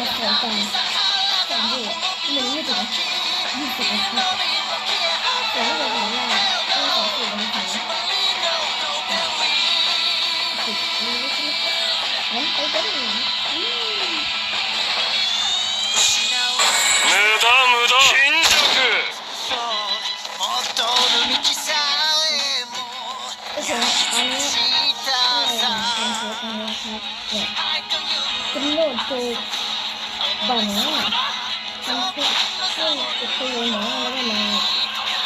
มาขอกันสามเดือนหนึ่งไม่ถึยี่สิบนาทีแต่ไม่เป ติดตัวหนูแล้วก็มา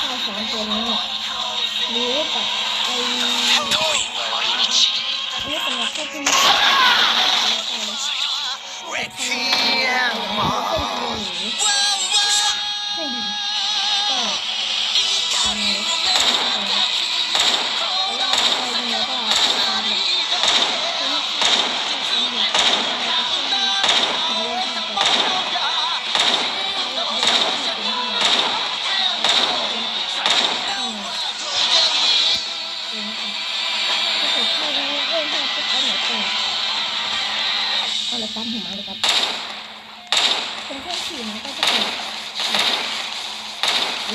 ฆ่าสามตัวนี้หรือปับไอ้นี่สำหรับพวกที่มีความรู้สึกต่างๆ อัน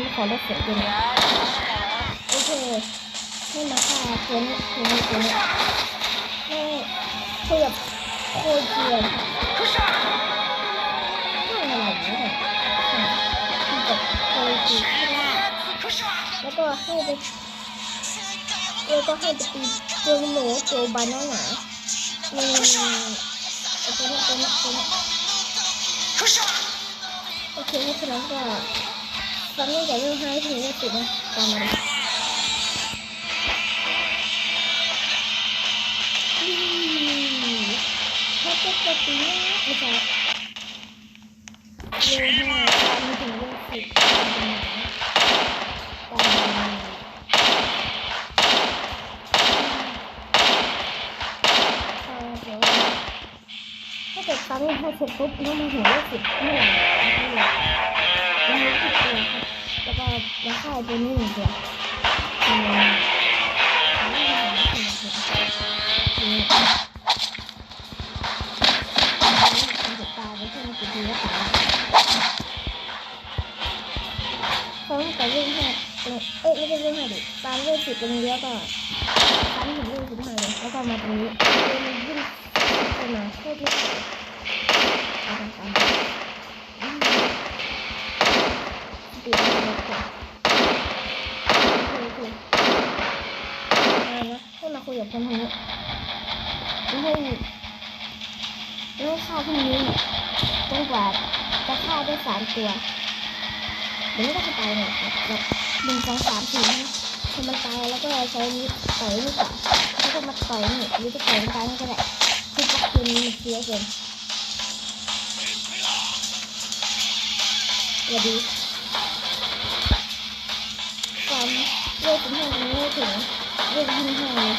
นี้ขอลดเสียงด้วยนะโอเคให้มาฆ่าคนคนนี้คนนี้ให้คุยกับโคเจียนไม่อะไรนะคุยกับโคเจียนแล้วก็ให้ไปแล้วก็ให้ไปตีตัวหนูตัวบานาน่าอืม ตัวนี้ตัวนี้ตอวนี้โอเคให้พลังก็ฟังไม่ได้ยังให้ถึงได้ติดนะตามมาเขาอะตัดตัวนี้ไม่ใช่เยอะมากถึงเยี่สิบตามมา กิดฟังให้เสร็จปุ๊บแล้วมันถึงเลขสิบเมื่อไหร่เมื่อไหร่แล้วมันติดตัวครับแล้วก็แล้วค่ายตัวนี้หนึ่งตัวต้องไปเล่นค่เอ้ยไม่ใช่เล่นให้ดิตามเลื่นสิบตรงเดียวก็ตามถึงเลื่นสิบห้าเลยแล้วก็มาตรงนี้ ไปมาเยอที่จะตามตามอืมปิดเลยค่ะโอเคอะไรนะให้มาคุยกับคนนนี้ไม่ให้ไม่ให้ฆ่าพรุ่งนี้จนกว่าจะฆ่าได้สามตัวเดี๋ยวไม่ต้องตายหรอกแบบหนึ่งสองสามสี่ะพอมันตายแล้วก็ใช้นี้ต่อยนี่ก่อนแล้วก็มาต่อยนี่หรือจะต่อยมันตายนี่ก็ได้ คือปักคืนเสียเกินอย่าดีความเลือกเป็นห้องไม่ถึงเลือกยิ่งห้องเลย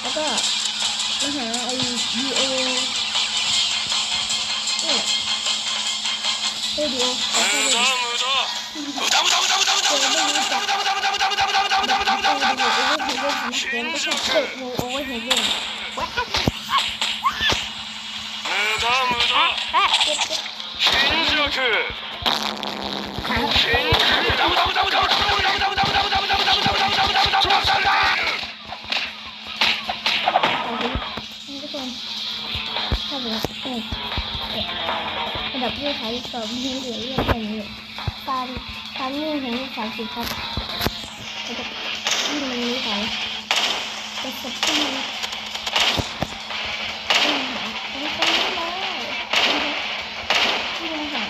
แล้วก็มาหาไอ้ดีโอนี่แหละเอ้ยดีโอขอ 無 โทษ 駄 ด้วย 無駄無駄 ถ้าเกิดเอออันดับที่ขายสองมีเหลือเยอะแค่นี้ตามตามนี่เห็นสามสิบครับแล้วก็วิ่มันนี้ไปจะดวิ่งหาตรงตรงนี้แล้ววิ่งหา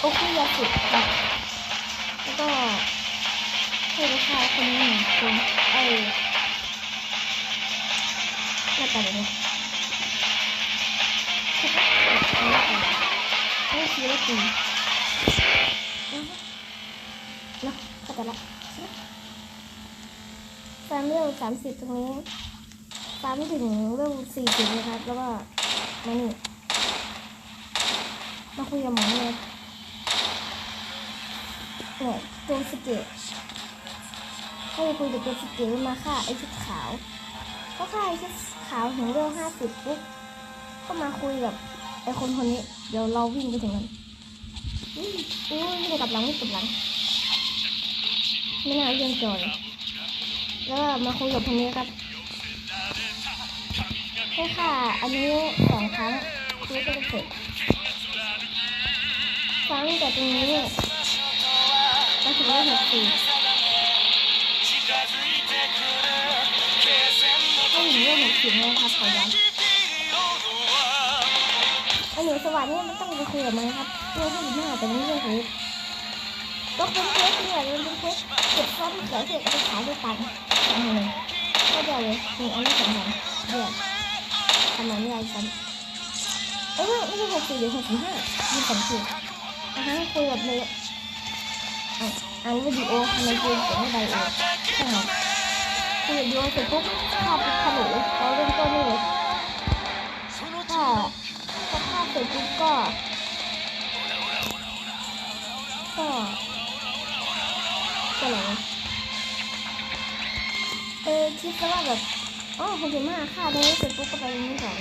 โอเคยาสุดครับแล้วก็ให้ลูกค้าคนนี้หนึ่งคนเออเน้าตาแบบนี้ ไม่ชี้แล้วกินเนาะเข้าใจละใช่ไหมฟาร์มเร็วสามสิบตรงนี้ฟามถึงเร็วสี่สิบนะครับ แล้วก็มานี่มาคุยกับหมอเลยเนี่ยตัวสเกตให้ไปคุยกับตัวสเกตมาฆ่าไอ้ชุดขาว ก็ฆ่าไอ้ชุดขาวถึงเร็วห้าสิบปุ๊บก็มาคุยกับ ไอคนคนนี้ เดี๋ยวเราวิ่งไปถึงมันอุ้ยไม่ได้กลับหลังไม่กลับหลัง ไม่น่าเรียนจอย แล้วมาคุยกับคนนี้ครับให้ค่ะ อันนี้สองครั้งคุยก็จะเสร็จฟังแต่ตรงนี้ก็ถึงได้หกสี่ให้ถึงได้หกสี่นะครับขอย้ำไอ หนูสวัสดิ์เนี่ยมันต้องไปคุยกับมันครับเรื่อที่อยู่ที่ไหนแต่ไม่เรื่องคุยก็เป็นเคสเนี่ยมันเป็นเคสเก็บข้อที่เสียเสร็จเอาไปขายด้วยกันทำเลยก็เดี๋ยวเลยหนึ่งอันนี้สองพันเดี๋ยวทำไมไม่ได้ซ้ำเอ้ยไม่ใช่หกสี่หรือหกสิบห้ามีสองสี่อะฮะคุยกับเลยอะอ่านวิดีโอทำไมเกมเสียงไม่ไดโองใช่ไหมคุยกับวิดีโอเสร็จปุ๊บภาพเป็นขลุเราเริ่มต้นเลยถ้า เสร็จปุ๊บก็ ก็ก็ไหนะเออคิดว่าแบบอ๋อหกสิบห้าค่าตรงนี้เสร็จปุ๊บก็ไปนี้ก่อน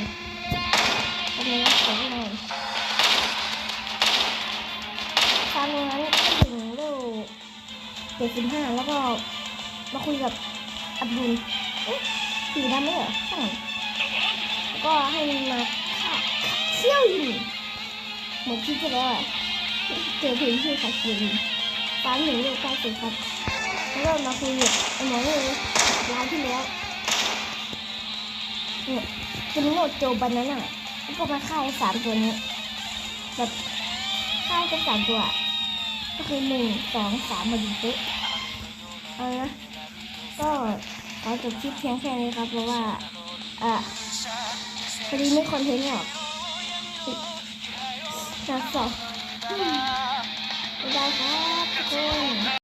ตรงนี้นะขอที่นอนตามงนั้นก็ถึงเร็วเจ็ดสิบห้าแล้วก็มาคุยกับอับดุลเอ๊ะสีดำไม่เหรอใช่แล้วก็ให้มันมา เชี่ยวอยู่หมือนที่ที่แล้วอะเจอเพลงชื่อคาคินฟ้าหนึ่งเรียกใกล้สุดครับแล้วมาคุยกับไอ้หมอเลยร้านที่แล้วเนี่ยเป็นโหมดโจบันนั้นอะแล้วก็มาค่ายสามตัวนี้แบบค่ายกันสามตัวอะก็คือหนึ่งสองสามมาดีเป๊ะเอานะก็ขอจบคลิปเพียงแค่นี้ครับเพราะว่าอะพอดีไม่คอนเทนต์หรอก นักสอบบ๊าย